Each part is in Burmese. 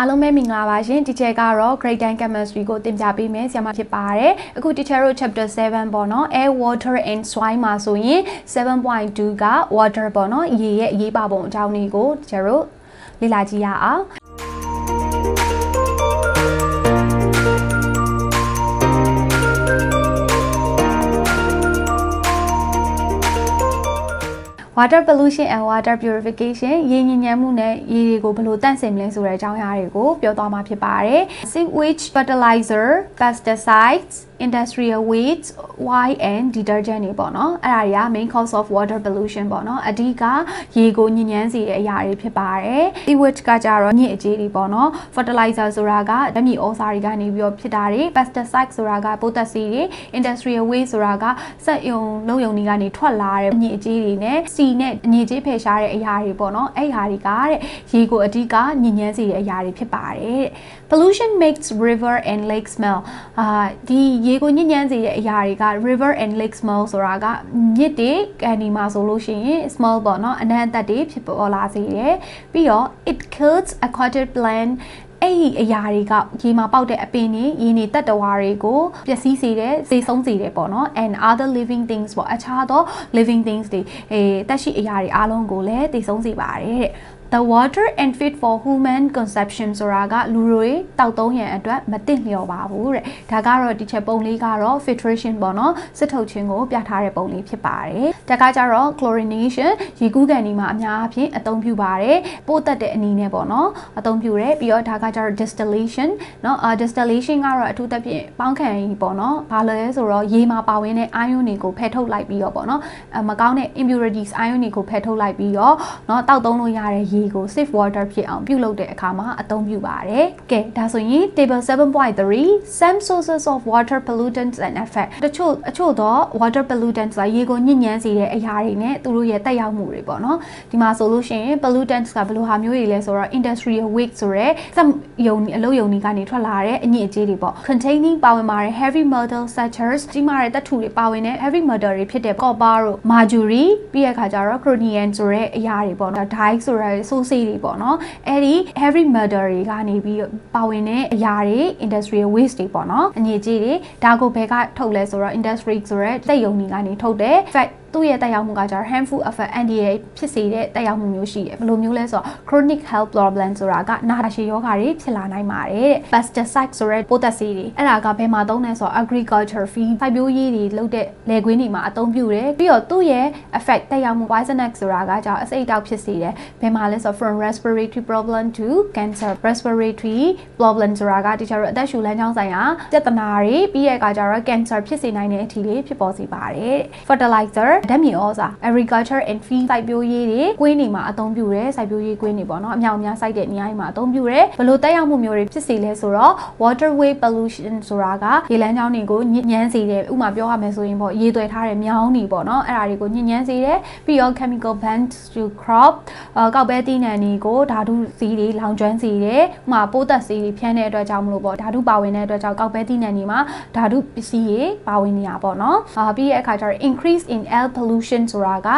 အားလုံးပဲမင်္ဂလာပါရှင် teacher ကတော့ grade 10 chemistry ကိုသင်ပြပေးမယ်ဆရာမဖြစ်ပါတယ်အခု teacher တို့ chapter 7ပေါ့နော် air water and soil မှာဆိုရင်7.2က water ပေါ့နော်ရေရဲ့အရေးပါပုံအကြောင်းလေးကို teacher တို့လေ့လာကြည့်ရအောင် water pollution and water purification ရေညစ်ညမ်းမှုနဲ့ရေတွေကိုဘယ်လိုတန့်စင်မလဲဆိုတဲ့အကြောင်းအရာတွေကိုပြောသွားမှာဖြစ်ပါတယ် sewage fertilizer pesticides industrial waste oil and detergent တွေပေါ့နော်အဲ့ဒါတွေက main cause of water pollution ပေါ့နော်အဓိကရေကိုညစ်ညမ်းစေတဲ့အရာတွေဖြစ်ပါတယ် sewage ကကြတော့ညစ်အကြေးတွေပေါ့နော် fertilizer ဆိုတာကဓာတ်မြေဩဇာတွေကနေပြီးတော့ဖြစ်တာတွေ pesticide ဆိုတာကပိုးသက်ဆေးတွေ industrial waste ဆိုတာကစက်ယုံလုံယုံတွေကနေထွက်လာတဲ့ညစ်အကြေးတွေနဲ့စီနဲ့ညစ်ကြေးဖယ်ရှားတဲ့အရာတွေပေါ့နော်အဲ့ဟာတွေကတဲ့ရေကိုအဓိကညစ်ညမ်းစေတဲ့အရာတွေဖြစ်ပါတယ်တဲ့ pollution makes river and lake smell အာဒီရေကိုညစ်ညမ်းစေတဲ့အရာတွေက river and lake smell ဆိုတာကမြစ်တွေကန်ဒီမှာဆိုလို့ရှိရင် smell ပေါ့နော်အနံ့အသက်တွေဖြစ်ပေါ်လာစေတယ်ပြီးတော့ it kills aquatic plant အဲ့ဒီအရာတွေကရေမှာပေါက်တဲ့အပင်တွေရေနေတက်တဝါတွေကိုပျက်စီးစေတယ်စေဆုံးစေတယ်ပေါ့နော် and other living things ပေါ့အခြားသော living things တွေအဲတက်ရှိအရာတွေအားလုံးကိုလည်းသိဆုံးစေပါတယ်တဲ့ the water and fit for human consumption ဆိုတာကလူတွေတောက်သုံးရန်အတွက်မသင့်လျော်ပါဘူးတဲ့ဒါကတော့ဒီချက်ပုံလေးကတော့ filtration ပေါ့နော်စစ်ထုတ်ခြင်းကိုပြထားတဲ့ပုံလေးဖြစ်ပါတယ်ဒါကကြတော့ chlorination ရေကူးကန်ဒီမှာအများအပြားအသုံးပြုပါတယ်ပို့တက်တဲ့အနေနဲ့ပေါ့နော်အသုံးပြုတယ်ပြီးတော့ဒါကကြတော့ distillation เนาะ distillation ကတော့အထူးသဖြင့်ပေါင်းခံကြီးပေါ့နော်ဘာလဲဆိုတော့ရေမှာပါဝင်တဲ့ ion တွေကိုဖယ်ထုတ်လိုက်ပြီးတော့ပေါ့နော်မကောင်းတဲ့ impurities ion တွေကိုဖယ်ထုတ်လိုက်ပြီးတော့เนาะတောက်သုံးလို့ရတဲ့ ရေကို safe water ဖြစ်အောင်ပြုလုပ်တဲ့အခါမှာအသုံးပြုပါတယ်။ကဲဒါဆိုရင် table 7.3 some sources of water pollutants and effect တချို့အချို့သော water pollutants ကရေကိုညစ်ညမ်းစေတဲ့အရာတွေနဲ့သူတို့ရဲ့တက်ရောက်မှုတွေပေါ့နော်။ဒီမှာဆိုလို့ရှိရင် pollutants ကဘယ်လိုဟာမျိုးတွေလဲဆိုတော့ industrial waste ဆိုရဲစက်ယုံအလုပ်ယုံတွေကနေထွက်လာတဲ့အညစ်အကြေးတွေပေါ့ containing ပါဝင်ပါတယ် heavy metal such as ကြီးမားတဲ့သတ္တုတွေပါဝင်တဲ့ heavy metal တွေဖြစ်တဲ့ copper တို့ mercury ပြီးရခါကျတော့ chromium ဆိုတဲ့အရာတွေပေါ့နော် dye ဆိုရဲဆိုးစေးတွေပေါ့နော်အဲ့ဒီ heavy metal တွေကနေပြီးပါဝင်တဲ့အရာတွေ industrial waste တွေပေါ့နော်အညစ်အကြေးတွေဒါကိုဘယ်ကထုတ်လဲဆိုတော့ industry ဆိုရဲတက်ယုံတွေကနေထုတ်တယ် fact သူ့ရဲ့တက်ရောက်မှုကကျတော့ harmful effect anti ဖြစ်စေတဲ့တက်ရောက်မှုမျိုးရှိတယ်ဘယ်လိုမျိုးလဲဆိုတော့ chronic health problem ဆိုတာကနာတာရှည်ယောဂါတွေဖြစ်လာနိုင်ပါတယ်တဲ့ pesticide ဆိုရဲပိုးသက်ဆေးတွေအဲ့ဒါကဘယ်မှာသုံးလဲဆိုတော့ agriculture feed စိုက်ပျိုးရေးတွေလုပ်တဲ့လယ်ကွင်းတွေမှာအသုံးပြုတယ်ပြီးတော့သူ့ရဲ့ effect တက်ရောက်မှု poisonous ဆိုတာကကျတော့အဆိပ်တောက်ဖြစ်စေတယ်ဘယ်မှာလဲဆိုတော့ from respiratory problem to cancer respiratory problem ဆိုတာကတခြားတော့အသက်ရှူလမ်းကြောင်းဆိုင်ရာပြဿနာတွေပြီးရဲ့အခါကျတော့ cancer ဖြစ်စေနိုင်တဲ့အထိလေးဖြစ်ပေါ်စေပါတယ် fertilizer ဓာတ်မြေဩဇာ agriculture and feed စိုက်ပျိုးရေးတွေကွင်းတွေမှာအသုံးပြုတယ်စိုက်ပျိုးရေးကွင်းတွေပေါ့နော်အမြောက်အများစိုက်တဲ့နေရာတွေမှာအသုံးပြုတယ်ဘလို့တက်ရောက်မှုမျိုးတွေဖြစ်စေလဲဆိုတော့ waterway pollution ဆိုတာကရေလမ်းကြောင်းတွေကိုညစ်ညမ်းစေတယ်ဥပမာပြောရမယ်ဆိုရင်ပေါ့ရေသွယ်ထားတဲ့မြောင်းတွေပေါ့နော်အဲ့ဒါတွေကိုညစ်ညမ်းစေတယ်ပြီးတော့ chemical bans to crop ကောက်ပဲသီးနှံတွေကိုဓာတုစီးတွေလောင်ကျွမ်းစေတယ်ဥပမာပိုးသက်စီးတွေဖြန်းတဲ့အတွက်ကြောင့်မလို့ပေါ့ဓာတုပါဝင်တဲ့အတွက်ကြောင့်ကောက်ပဲသီးနှံတွေမှာဓာတုပစ္စည်းတွေပါဝင်နေတာပေါ့နော်အာပြီးရဲ့အခါကျတော့ increase in air pollution ဆိုတာက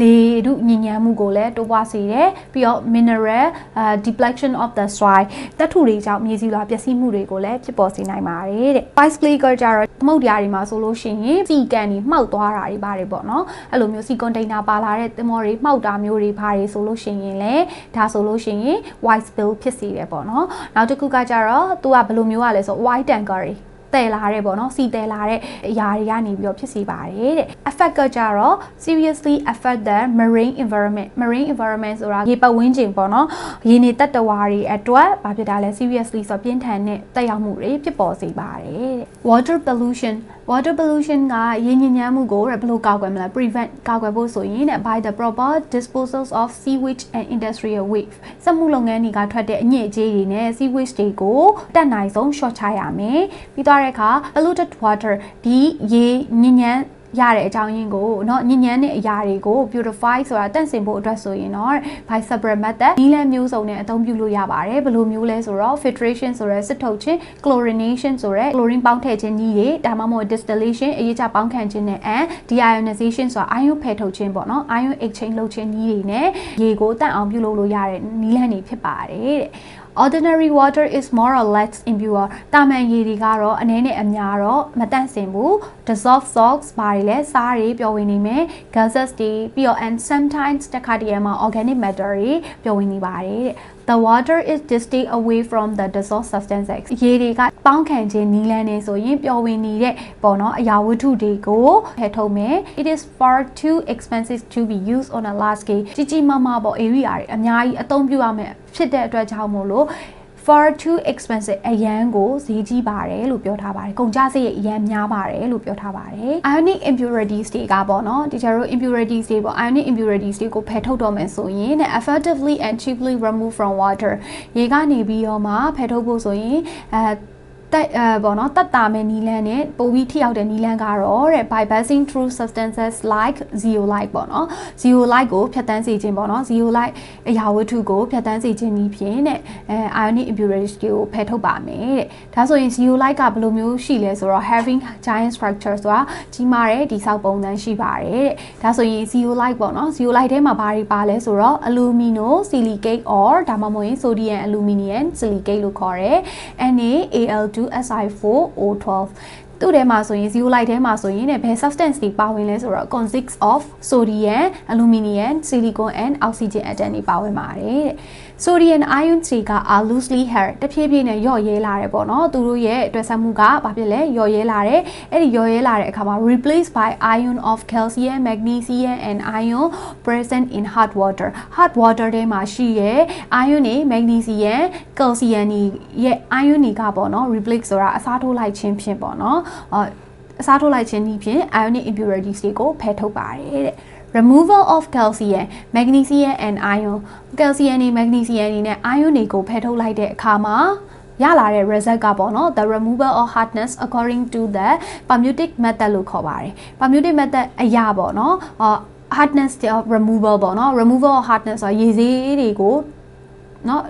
လေထုညစ်ညမ်းမှုကိုလည်းတိုးပွားစေတယ်ပြီးတော့ mineral uh, depletion of the soil တထုတွေကြောင့်မြေစီလွှာပျက်စီးမှုတွေကိုလည်းဖြစ်ပေါ်စေနိုင်ပါတယ်တဲ့ ice breaker ကြတော့သမုတ်တရားတွေမှာဆိုလို့ရှိရင်စီကန်တွေမှောက်သွားတာတွေပါတယ်ပေါ့နော်အဲ့လိုမျိုးစီကွန်တိန်နာပါလာတဲ့သင်္ဘောတွေမှောက်တာမျိုးတွေပါတယ်ဆိုလို့ရှိရင်လည်းဒါဆိုလို့ရှိရင် white spill ဖြစ်စေတယ်ပေါ့နော်နောက်တစ်ခုကကြတော့သူကဘယ်လိုမျိုး ਆ လဲဆို white tanker တွေ တည်လာတဲ့ပေါ့နော်စီတည်လာတဲ့အရာတွေကနေပြီးတော့ဖြစ်စေပါတယ်တဲ့ affect ကကြတော့ seriously affect the marine environment marine environment ဆိုတာရေပတ်ဝန်းကျင်ပေါ့နော်ရေနေတတ္တဝါတွေအတွက်ဘာဖြစ်တာလဲ seriously ဆိုပြင်းထန်တဲ့တက်ရောက်မှုတွေဖြစ်ပေါ်စေပါတယ်တဲ့ water pollution water pollution ကရေညစ်ညမ်းမှုကိုဘယ်လိုကာကွယ်မလဲ prevent ကာကွယ်ဖို့ဆိုရင် by the proper disposals of sewage and industrial waste စက်မှုလုပ်ငန်းတွေကထွက်တဲ့အညစ်အကြေးတွေနဲ့ sewage တွေကိုတက်နိုင်ဆုံး short ချရမယ်ပြီးတော့တဲ့အခါ polluted water ဒီရေညစ်ညမ်းရတဲ့အကြောင်းရင်းကိုเนาะညဉ့်ညမ်းတဲ့အရာတွေကို beautify ဆိုတာတန့်စင်ဖို့အတွက်ဆိုရင်တော့ by separate method နည်းလမ်းမျိုးစုံနဲ့အသုံးပြုလို့ရပါတယ်ဘယ်လိုမျိုးလဲဆိုတော့ filtration ဆိုရဲစစ်ထုတ်ခြင်း chlorination ဆိုရဲ chlorine ပေါင်းထည့်ခြင်းနည်းတွေဒါမှမဟုတ် distillation အရေးချပေါင်းခံခြင်းနဲ့ and deionization ဆိုတာ ion ဖယ်ထုတ်ခြင်းပေါ့เนาะ ion exchange လုပ်ခြင်းနည်းတွေနဲ့ရေကိုတန့်အောင်ပြုလုပ်လို့ရတဲ့နည်းလမ်းတွေဖြစ်ပါတယ်တဲ့ ordinary water is more or less impure တာမန်ရေတွေကတော့အနည်းနဲ့အများတော့မတန့်စင်ဘူး dissolved salts ဘာတွေလဲစားတွေပျော်ဝင်နေမယ် gases တွေပြီးတော့ and sometimes တစ်ခါတည်းမှာ organic matter တွေပျော်ဝင်နေပါတယ်တဲ့ The water is distilled away from the dissolved substances ရေတွေကပေါင်းခံခြင်းနီးလန်းနေဆိုရင်ပျော်ဝင်နေတဲ့ပေါ့နော်အရာဝတ္ထုတွေကိုထည့်ထုတ်မယ် It is far too expensive to be used on a large scale ကြီးကြီးမားမားပေါ့ area တွေအများကြီးအသုံးပြုရမယ်ဖြစ်တဲ့အတွက်ကြောင့်မို့လို့ far too expensive အရန်ကိုဈေးကြီးပါတယ်လို့ပြောထားပါတယ်။ကုန်ကျစရိတ်အရန်များပါတယ်လို့ပြောထားပါတယ်။ ionic impurities တွေကပေါ့နော်ဒီကျတို့ impurities တွေပေါ့ ionic impurities တွေကိုဖယ်ထုတ်တော့မယ်ဆိုရင် effectively and cheaply remove from water ရေကနေပြီးတော့မှဖယ်ထုတ်ဖို့ဆိုရင်အဲ တက်အဲပေါ့နော်တက်တာမဲ့နီလန်းနဲ့ပိုပြီးထိရောက်တဲ့နီလန်းကတော့တဲ့ by passing through substances like zeolite ပေါ့နော် zeolite ကိုဖြတ်တန်းစေခြင်းပေါ့နော် zeolite အရာဝတ္ထုကိုဖြတ်တန်းစေခြင်းဤဖြင့်တဲ့အဲ ionic impurities ကိုဖယ်ထုတ်ပါမယ်တဲ့ဒါဆိုရင် zeolite ကဘယ်လိုမျိုးရှိလဲဆိုတော့ having giant structure ဆိုတာကြီးမားတဲ့ဒီဆောက်ပုံစံရှိပါတယ်တဲ့ဒါဆိုရင် zeolite ပေါ့နော် zeolite ထဲမှာဘာတွေပါလဲဆိုတော့ alumino silicate or ဒါမှမဟုတ်ရင် sodium aluminum silicate လို့ခေါ်တယ် NaAl2 SI4O12 သူ့ထဲမှာဆိုရင် zeolite ထဲမှာဆိုရင်ねဘယ် substance တွေပါဝင်လဲဆိုတော့ consists of sodium aluminum silicon and oxygen atom တွေပါဝင်ပါတယ်တဲ့ sodium ion တွေက are loosely held တဖြည်းဖြည်းနဲ့လျော့ရဲလာတယ်ပေါ့နော်သူတို့ရဲ့တွဲဆက်မှုကဘာဖြစ်လဲလျော့ရဲလာတယ်အဲ့ဒီလျော့ရဲလာတဲ့အခါမှာ replaced by ion of calcium magnesium and ion present in hot water hot water ထဲမှာရှိရဲ့ ion တွေ magnesium calcium တွေရဲ့ ion တွေကပေါ့နော် replace ဆိုတာအစားထိုးလိုက်ခြင်းဖြင့်ပေါ့နော်အစားထိုးလိုက်ခြင်းဤဖြင့် ionic impurities တွေကိုဖယ်ထုတ်ပါတယ်တဲ့ removal of calcium magnesium and iron calcium နဲ့ magnesium တွေနဲ့ iron တွေကိုဖယ်ထုတ်လိုက်တဲ့အခါမှာရလာတဲ့ result ကပေါ့နော် the removal of hardness according to the permutic method လို့ခေါ်ပါတယ် permutic method အရာပေါ့နော် hardness of removal ပေါ့နော် removal of hardness ဆိုရေစေးတွေကိုနော်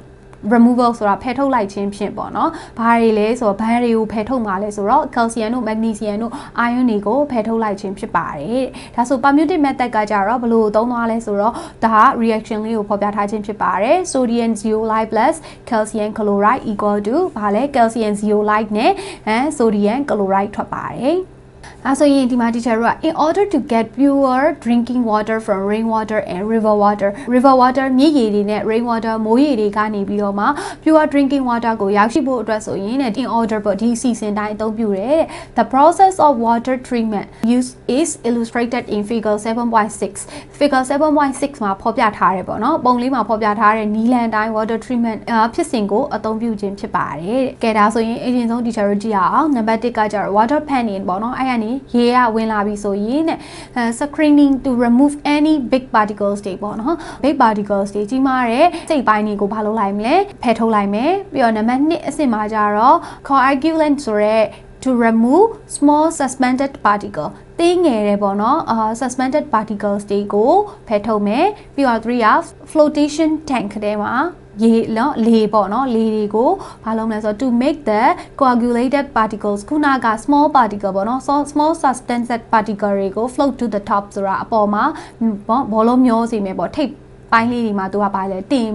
removal ဆိုတာဖယ်ထုတ်လိုက်ခြင်းဖြင့်ပေါ့နော်။ဘာတွေလဲဆိုတော့ဘန်းတွေကိုဖယ်ထုတ်မှာလဲဆိုတော့ calcium တို့ magnesium တို့ ion တွေကိုဖယ်ထုတ်လိုက်ခြင်းဖြစ်ပါတယ်။ဒါဆို permutic method ကကြတော့ဘယ်လိုသုံးသွားလဲဆိုတော့ဒါက reaction လေးကိုဖော်ပြထားခြင်းဖြစ်ပါတယ်။ sodium zeolite plus calcium chloride equal to ဘာလဲ calcium zeolite နဲ့အဲ sodium chloride ထွက်ပါတယ်။ အဲဆိုရင်ဒီမှာ teacher တို့က in order to get pure drinking water from rainwater and river water river water မြစ်ရေတွေနဲ့ rain water မိုးရေတွေကနေပြီးတော့မှ pure drinking water ကိုရောက်ရှိဖို့အတွက်ဆိုရင် in order ပေါ့ဒီစီစဉ်တိုင်းအသုံးပြုတယ် the process of water treatment use is illustrated in figure 7.6 figure 7.6မှာဖော်ပြထားတယ်ပေါ့နော်ပုံလေးမှာဖော်ပြထားတဲ့နီလန်တိုင်း water treatment ဖြစ်စဉ်ကိုအသုံးပြုခြင်းဖြစ်ပါတယ်ကဲဒါဆိုရင်အရင်ဆုံး teacher တို့ကြည့်ရအောင် number 1ကကျတော့ water panning ပေါ့နော်အဲ့ကနေရေကဝင်လာပြီဆိုရင်တဲ့အဲ screening to remove any big particles တွေပေါ့နော် big particles တွေကြီးမားတဲ့စိတ်ပိုင်းတွေကိုဘာလုပ်လိုက်မလဲဖယ်ထုတ်လိုက်မယ်ပြီးတော့နံပါတ်2အဆင့်မှာကျတော့ coagulant ဆိုရဲ to remove small suspended particle သေးငယ်တယ်ပေါ့နော်အာ suspended particles တွေကိုဖယ်ထုတ်မယ်ပြီးတော့3 of flotation tank ထဲမှာ ရေနော်လေပေါ့နော်လေတွေကိုဘာလုပ်မလဲဆိုတော့ to make the coagulated particles ခုနက small particle ပေါ့နော် small suspended particle တွေကို float to the top ဆိုတာအပေါ်မှာပေါ့ဘောလုံးမျောစေမယ်ပေါ့ထိပ်ပိုင်းလေးတွေမှာသူကပါလေတင်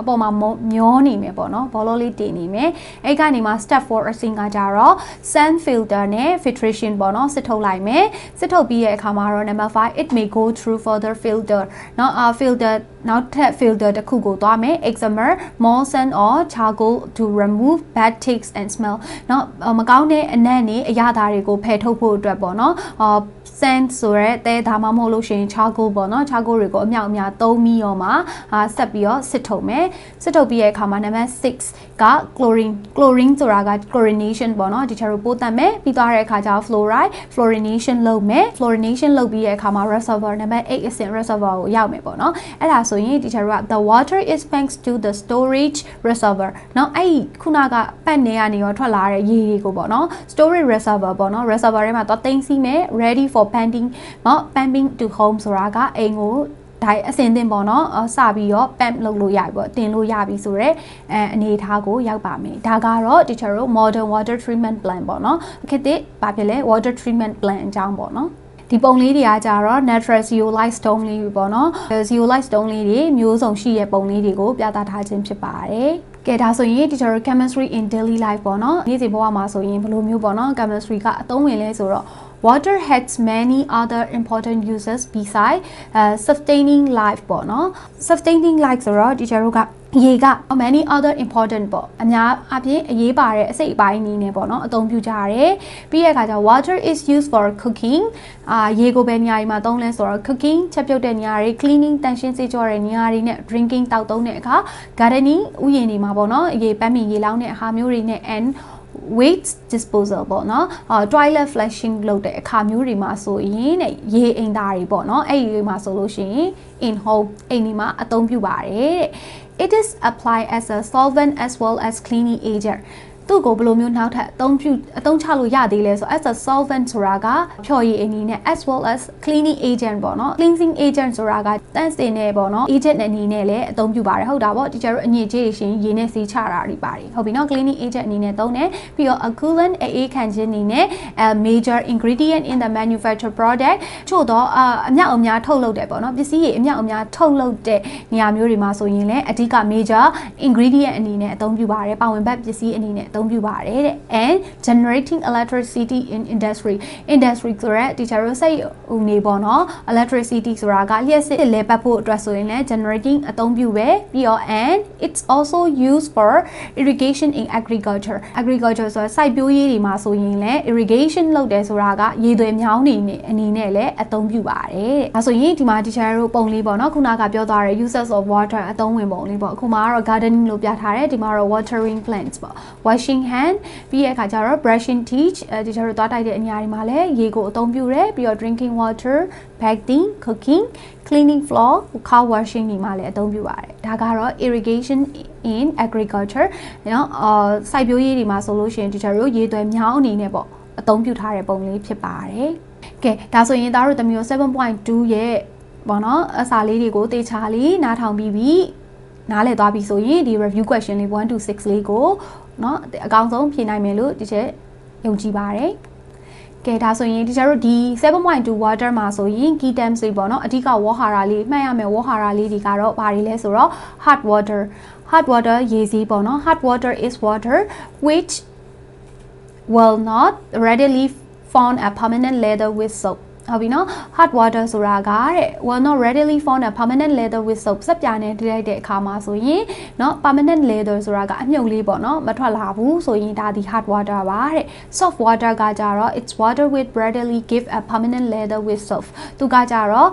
အပေါ်မှာမျောနေမယ်ပေါ့နော်ဘောလုံးလေးတင်နေမယ်အဲ့ကနေမှ step 4အဆင့်ကကြတော့ sand filter နဲ့ filtration ပေါ့နော်စစ်ထုတ်လိုက်မယ်စစ်ထုတ်ပြီးရဲ့အခါမှာတော့ number 5 it may go through further filter เนาะ uh filter နောက်ထပ် filter တစ်ခုကိုသွားမယ် eczema molson or charcoal to remove bad taste and smell เนาะမကောင်းတဲ့အနံ့တွေအရသာတွေကိုဖယ်ထုတ်ဖို့အတွက်ပေါ့နော် sand ဆိုရဲတဲဒါမှမဟုတ်လို့ရှိရင် charcoal ပေါ့နော် charcoal တွေကိုအမြောက်အများသုံးပြီးတော့မှအာဆက်ပြီးတော့စစ်ထုတ်မယ် စစ်ထုတ်ပြီးရဲ့အခါမှာ number 6က chlorine chlorine ဆိုတာက chlorination ပေါ့နော်ဒီချာတို့ပိုးတတ်မယ်ပြီးသွားတဲ့အခါကျတော့ fluoride fluorination လုပ်မယ် fluorination လုပ်ပြီးရဲ့အခါမှာ reservoir number 8အဆင့် reservoir ကိုရောက်မယ်ပေါ့နော်အဲ့ဒါဆိုရင်ဒီချာတို့က the water is thanks to the storage reservoir เนาะအဲ့ခုနကပတ်နေကနေရောထွက်လာတဲ့ရေတွေကိုပေါ့နော် storage reservoir ပေါ့နော် reservoir ထဲမှာသွားသိမ်းစီးမယ် ready for pumping เนาะ pumping to home ဆိုတာကအိမ်ကို ဒါအစင်တင်ပေါ့နော်စပြီးတော့ pump လုပ်လို့ရပြီပေါ့တင်လို့ရပြီဆိုတော့အဲအနေထားကိုရောက်ပါမယ်ဒါကတော့ teacher တို့ modern water treatment plan ပေါ့နော်ခေတ်သစ်ဘာဖြစ်လဲ water treatment plan အကြောင်းပေါ့နော်ဒီပုံလေးတွေကကြတော့ natural zeolite stone လေးတွေပေါ့နော် zeolite stone လေးတွေမျိုးစုံရှိတဲ့ပုံလေးတွေကိုပြသထားခြင်းဖြစ်ပါတယ်ကဲဒါဆိုရင် teacher chemistry in daily life ပေါ့နော်နေ့စဉ်ဘဝမှာဆိုရင်ဘယ်လိုမျိုးပေါ့နော် chemistry ကအသုံးဝင်လဲဆိုတော့ water has many other important uses beside uh, sustaining life ပေါ့နော် sustaining life ဆိုတော့ teacher တို့ကရေက many other important ပေါ့အများအပြည့်အရေးပါတဲ့အစိတ်အပိုင်းအနေနဲ့ပေါ့နော်အသုံးပြုကြရတယ်ပြီးရခါကျ water is used for cooking အာရေကိုပဲနေရာဒီမှာသုံးလဲဆိုတော့ cooking ချက်ပြုတ်တဲ့နေရာတွေ cleaning တန်ရှင်းစေကြောတဲ့နေရာတွေနဲ့ drinking တောက်သုံးတဲ့အခါ gardening ဥယျာဉ်တွေမှာပေါ့နော်ရေပန်းမီရေလောင်းတဲ့အခါမျိုးတွေနဲ့ and waste disposal ပေါ့နော်အာ toilet flushing လုပ်တဲ့အခါမျိုးတွေမှာဆိုရင်တဲ့ရေအိမ်သားတွေပေါ့နော်အဲ့ဒီမှာဆိုလို့ရှိရင် in home အိမ်ဒီမှာအသုံးပြုပါတယ်တဲ့ it is applied as a solvent as well as cleaning agent သူ့ကိုဘယ်လိုမျိုးနောက်ထပ်အသုံးပြုအသုံးချလို့ရသေးလဲဆို as a solvent ဆိုတာကဖြော်ရည်အနေနဲ့ as well as cleaning agent ပေါ့နော် cleansing agent ဆိုတာကတန့်စင်နေပေါ့နော် agent အနေနဲ့လည်းအသုံးပြုပါတယ်ဟုတ်တာပေါ့ teacher တို့အညစ်အကြေးရှင်ရေနဲ့စီးချတာတွေပါတယ်ဟုတ်ပြီနော် cleaning agent အနေနဲ့သုံးတယ်ပြီးတော့ a coolant အေးခံခြင်းအနေနဲ့ a major ingredient in the manufacture product ချို့တော့အမြောက်အများထုတ်လုပ်တယ်ပေါ့နော်ပစ္စည်းတွေအမြောက်အများထုတ်လုပ်တဲ့နေရာမျိုးတွေမှာဆိုရင်လည်းအဓိက major ingredient အနေနဲ့အသုံးပြုပါတယ်ပါဝင်ဘက်ပစ္စည်းအနေနဲ့အသုံးပြုပါတယ်တဲ့ and generating electricity in industry industry ဆိုရက် teacher တို့စိတ်ဦးနေပေါ့နော် electricity ဆိုတာကလျှက်စစ်လဲပတ်ဖို့အတွက်ဆိုရင်လည်း generating အသုံးပြုပဲပြီးတော့ and it's also used for irrigation in agriculture agriculture ဆိုစိုက်ပျိုးရေးတွေမှာဆိုရင်လည်း irrigation လုပ်တယ်ဆိုတာကရေသွဲမြောင်းနေနေအနေနဲ့လည်းအသုံးပြုပါတယ်တဲ့ဒါဆိုရင်ဒီမှာ teacher တို့ပုံလေးပေါ့နော်ခုနကပြောသွားတဲ့ uses of water အသုံးဝင်ပုံလေးပေါ့အခုမှာကတော့ gardening လို့ပြထားတယ်ဒီမှာတော့ watering plants ပေါ့ washing hand ပြီးရဲ့အခါကျတော့ brushing teeth အဲဒီကျတော့သွားတိုက်တဲ့အညာတွေမှာလည်းရေကိုအသုံးပြုတယ်ပြီးတော့ drinking water bathing cooking cleaning floor car washing တွေမှာလည်းအသုံးပြုပါတယ်ဒါကတော့ irrigation in agriculture နော်အာစိုက်ပျိုးရေးတွေမှာဆိုလို့ရှိရင်ဒီကျတော့ရေသွဲမြောင်းအနေနဲ့ပေါ့အသုံးပြုထားတဲ့ပုံလေးဖြစ်ပါတယ်ကဲဒါဆိုရင်သားတို့တမျိုး7.2ရဲ့ပေါ့နော်အစာလေးတွေကိုတေချာလေးနားထောင်ပြီးပြီနားလည်သွားပြီဆိုရင်ဒီ review question လေး1 to 6လေးကို เนาะအကောင်းဆုံးဖြေနိုင်မယ်လို့ဒီချက်ယုံကြည်ပါတယ်ကဲဒါဆိုရင်ဒီကျတို့ဒီ7.2 water မှာဆိုရင် key terms တွေပေါ့နော်အဓိကဝေါ်ဟာရာလေးမှတ်ရမယ်ဝေါ်ဟာရာလေးတွေကတော့ဘာတွေလဲဆိုတော့ hot water hot water ရေစီးပေါ့နော် hot water is water which will not readily form a permanent lather with soap ဟုတ်ပြီနော် hot water ဆိုတာကတဲ့ will not readily form a permanent lather with soap စက်ပြာနဲ့တိလိုက်တဲ့အခါမှာဆိုရင်เนาะ permanent lather ဆိုတာကအမြုပ်လေးပေါ့နော်မထွက်လာဘူးဆိုရင်ဒါဒီ hot water ပါတဲ့ soft water ကကြတော့ it's water with readily give a permanent lather with soap သူကကြတော့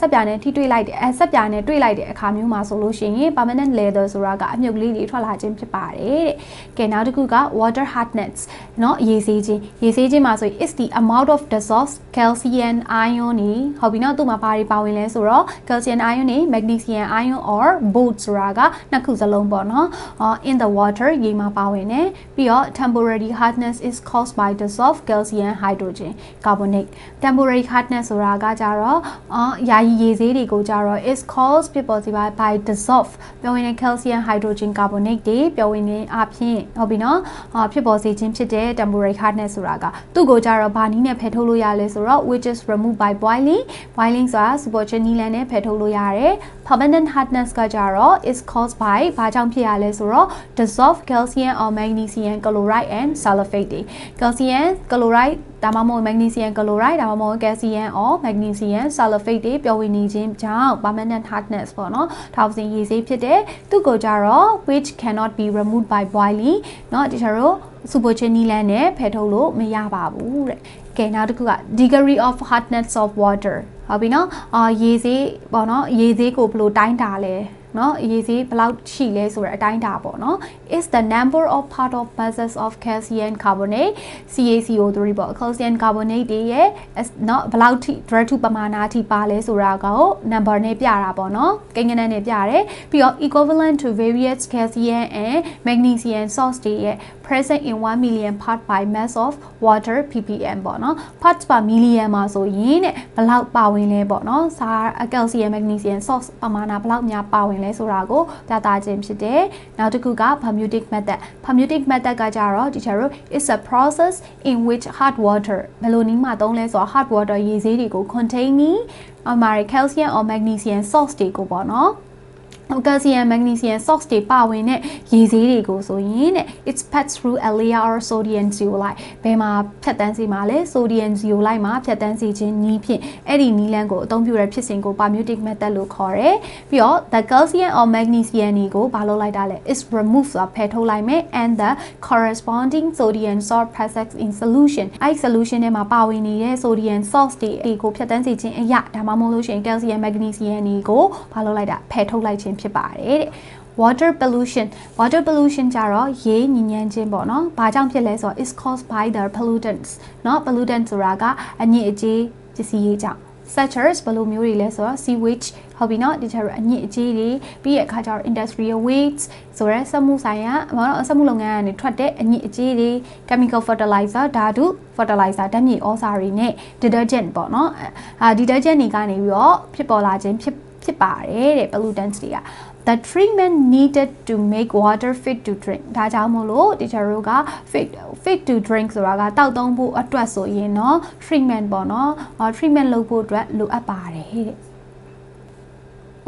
စက်ပြာနဲ့ထိတွေ့လိုက်တဲ့အဲစက်ပြာနဲ့တွေ့လိုက်တဲ့အခါမျိုးမှာဆိုလို့ရှိရင် permanent lather ဆိုတာကအမြုပ်လေးတွေထွက်လာခြင်းဖြစ်ပါတယ်တဲ့ကဲနောက်တစ်ခုက water hardness เนาะရေစေးခြင်းရေစေးခြင်းမှာဆိုရင် is the amount of dissolved calcium ion နေဟုတ်ပြီနော်သူ့မှာဘာတွေပါဝင်လဲဆိုတော့ calcium ion နေ magnesium ion or both ဆိုတာကနှစ်ခုစလုံးပေါ့နော် in the water ရေမှာပါဝင်တယ်ပြီးတော့ temporary hardness is caused by dissolved calcium hydrogen carbonate temporary hardness ဆိုတာကကြတော့ယာယီရေဆေးတွေကိုကြတော့ is caused ဖြစ်ပေါ်စေပါ by dissolve ပြောဝင်တဲ့ calcium hydrogen carbonate တွေပြောဝင်တဲ့အဖြစ်ဟုတ်ပြီနော်ဖြစ်ပေါ်စေခြင်းဖြစ်တဲ့ temporary hardness ဆိုတာကသူ့ကိုကြတော့ဘာနည်းနဲ့ဖယ်ထုတ်လို့ရလဲဆိုတော့ which is remove by boiling boiling ဆိုတာ superchin နီးလန်းနဲ့ဖယ်ထုတ်လို့ရတယ် permanent hardness ကကြတော့ is caused by ဘာကြောင့်ဖြစ်ရလဲဆိုတော့ dissolved calcium or magnesium chloride and sulfate တွေ calcium chloride ဒါမှမဟုတ် magnesium chloride ဒါမှမဟုတ် calcium or magnesium sulfate တွေပျော်ဝင်နေခြင်းကြောင့် permanent hardness ပေါ့နော်ထောက်စင်ရည်စေးဖြစ်တဲ့သူ့ကိုကြတော့ which cannot be removed by boiling เนาะဒီချာတော့ စူပိုချင်းနီလန်းနဲ့ဖယ်ထုတ်လို့မရပါဘူးတဲ့ကဲနောက်တစ်ခုက degree of hardness of water ဟုတ်ပြီနော်အာရေစေးပေါ့နော်ရေစေးကိုဘယ်လိုတိုင်းတာလဲနော်ရေစေးဘယ်လောက်ရှိလဲဆိုတဲ့အတိုင်းတာပေါ့နော် is the number of part of masses of calcium carbonate CaCO3 ပေါ့ calcium carbonate တွေရဲ့နော်ဘယ်လောက်ထိ drug ပမာဏအထိပါလဲဆိုတာကို number နဲ့ပြတာပေါ့နော်ကိန်းဂဏန်းနဲ့ပြရတယ်ပြီးတော့ equivalent to various calcium and magnesium source တွေရဲ့ present in 1 million part by mass of water ppm ပေါ့နော် parts per million မှာဆိုရင်တဲ့ဘယ်လောက်ပါဝင်လဲပေါ့နော်စာ calcium magnesium salts ပမာဏဘယ်လောက်များပါဝင်လဲဆိုတာကိုပြသခြင်းဖြစ်တယ်နောက်တစ်ခုက Bermudic method Bermudic method ကကြတော့ teacher တို့ is a process in which hot water ဘယ်လိုနည်းမှသုံးလဲဆိုတော့ hot water ရေဆေးတွေကို containing အမာ calcium or magnesium salts တွေကိုပေါ့နော် ကယ်ဆီယမ်မက်ဂနီဆီယမ် salts တွေပါဝင်တဲ့ရေဆေးတွေကိုဆိုရင်တဲ့ it's passed through a layer or sodium zeolite ဘယ်မှာဖြတ်တန်းစေမှာလဲ sodium zeolite မှာဖြတ်တန်းစေခြင်းနည်းဖြင့်အဲ့ဒီနည်းလမ်းကိုအသုံးပြုတဲ့ဖြစ်စဉ်ကို permutic method လို့ခေါ်တယ်ပြီးတော့ the calcium or magnesium တွေကိုဘာလုပ်လိုက်တာလဲ is removed ဆိုတာဖယ်ထုတ်လိုက်မယ် and the corresponding sodium salt present in solution အဲ့ဒီ solution ထဲမှာပါဝင်နေတဲ့ sodium salts တွေတွေကိုဖြတ်တန်းစေခြင်းအရာဒါမှမဟုတ်လို့ရှိရင် calcium magnesium တွေကိုဘာလုပ်လိုက်တာဖယ်ထုတ်လိုက်ခြင်းဖြစ်ပါတယ်တဲ့ water pollution water pollution ကြတော့ရေညဉ့်ညမ်းခြင်းပေါ့နော်။ဘာကြောင့်ဖြစ်လဲဆိုတော့ is caused by the pollutants เนาะ pollutant ဆိုတာကအညစ်အကြေးပစ္စည်းရေးကြောင့် such as ဘယ်လိုမျိုးတွေလဲဆိုတော့ sewage ဟုတ်ပြီเนาะဒီချက်အညစ်အကြေးတွေပြီးရအခါကျတော့ industrial waste ဆိုရဲစက်မှုဆိုင်ရာဘာလို့စက်မှုလုပ်ငန်းကနေထွက်တဲ့အညစ်အကြေးတွေ chemical fertilizer ဓာတု fertilizer ဓာတ်မြေဩဇာတွေနဲ့ detergent ပေါ့เนาะအာ detergent တွေကနေပြီးတော့ဖြစ်ပေါ်လာခြင်းဖြစ် ဖြစ်ပါတယ်တဲ့ pollutants တွေက the treatment needed to make water fit to drink ဒါကြောင့်မို့လို့ teacher တို့က fit fit to drink ဆိုတာကတောက်သုံးဖို့အတွက်ဆိုရင်เนาะ treatment ပေါ့เนาะ treatment လုပ်ဖို့အတွက်လိုအပ်ပါတယ်တဲ့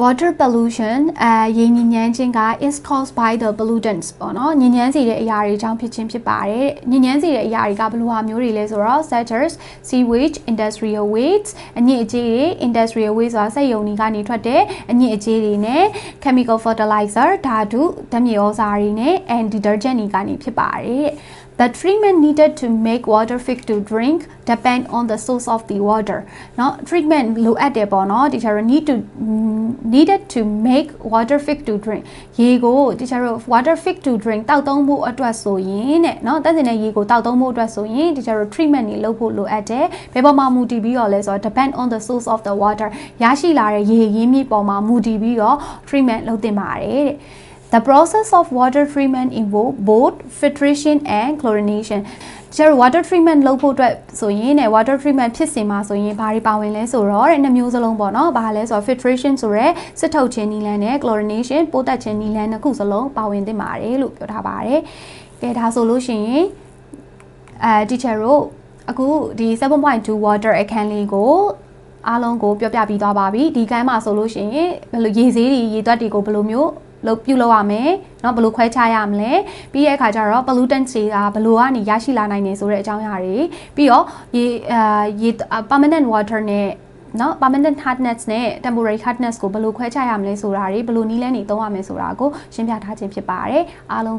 water pollution အဲရေညဉ့်ညမ်းခြင်းက is caused by the pollutants ပေါ့နော်ညဉ့်ညမ်းစေတဲ့အရာတွေကြောင့်ဖြစ်ခြင်းဖြစ်ပါတယ်ညဉ့်ညမ်းစေတဲ့အရာတွေကဘယ်လိုဟာမျိုးတွေလဲဆိုတော့ such as sewage industrial waste အညစ်အကြေးတွေ industrial waste ဆိုတာစက်ရုံတွေကနေထွက်တဲ့အညစ်အကြေးတွေနဲ့ chemical fertilizer ဓာတုဓာတ်မြေဩဇာတွေနဲ့ and detergent တွေကနေဖြစ်ပါတယ် The treatment needed to make water fit to drink depend on the source of the water เนาะ treatment လိုအပ်တယ်ပေါ့เนาะ teacher need to needed to make water fit to drink ရေကို teacher water fit to drink တောက်သုံးဖို့အတွက်ဆိုရင်တဲ့เนาะတက်စင်တဲ့ရေကိုတောက်သုံးဖို့အတွက်ဆိုရင် teacher treatment တွေလုပ်ဖို့လိုအပ်တယ်ဘယ်ပေါ်မှာမူတည်ပြီးတော့လဲဆိုတော့ depend on the source of the water ရရှိလာတဲ့ရေရင်းမြစ်ပေါ်မှာမူတည်ပြီးတော့ treatment လုပ်သင့်ပါတယ်တဲ့ The process of water treatment involve both filtration and chlorination ကျတော့ water treatment လုပ်ဖို့အတွက်ဆိုရင်ね water treatment ဖြစ်စဉ်မှာဆိုရင်ဘာတွေပါဝင်လဲဆိုတော့တဲ့နှစ်မျိုးစလုံးပေါ့နော်ဘာလဲဆိုတော့ filtration ဆိုရဲစစ်ထုတ်ခြင်းနည်းလမ်းနဲ့ chlorination ပိုးတက်ခြင်းနည်းလမ်းနှစ်ခုစလုံးပါဝင်သင့်ပါတယ်လို့ပြောထားပါတယ်။ကဲဒါဆိုလို့ရှိရင်အဲ teacher တို့အခုဒီ7.2 water အခန်းလေးကိုအားလုံးကိုပြောပြပြီးသွားပါပြီဒီကမ်းမှာဆိုလို့ရှိရင်ဘယ်လိုရေဆေးတွေရေသွက်တွေကိုဘယ်လိုမျိုး လုပ်ပြုလုပ်ရမယ်เนาะဘယ်လိုခွဲခြားရမလဲပြီးရဲ့အခါကျတော့ pollutants တွေကဘယ်လိုကနေရရှိလာနိုင်နေဆိုတဲ့အကြောင်းအရာတွေပြီးတော့ရေအာရေ permanent water နဲ့နော် permanent hardness နဲ့ temporary hardness ကိုဘယ်လိုခွဲခြားရမလဲဆိုတာတွေဘယ်လိုနည်းလမ်းတွေသုံးရမလဲဆိုတာကိုရှင်းပြထားခြင်းဖြစ်ပါတယ်အားလုံး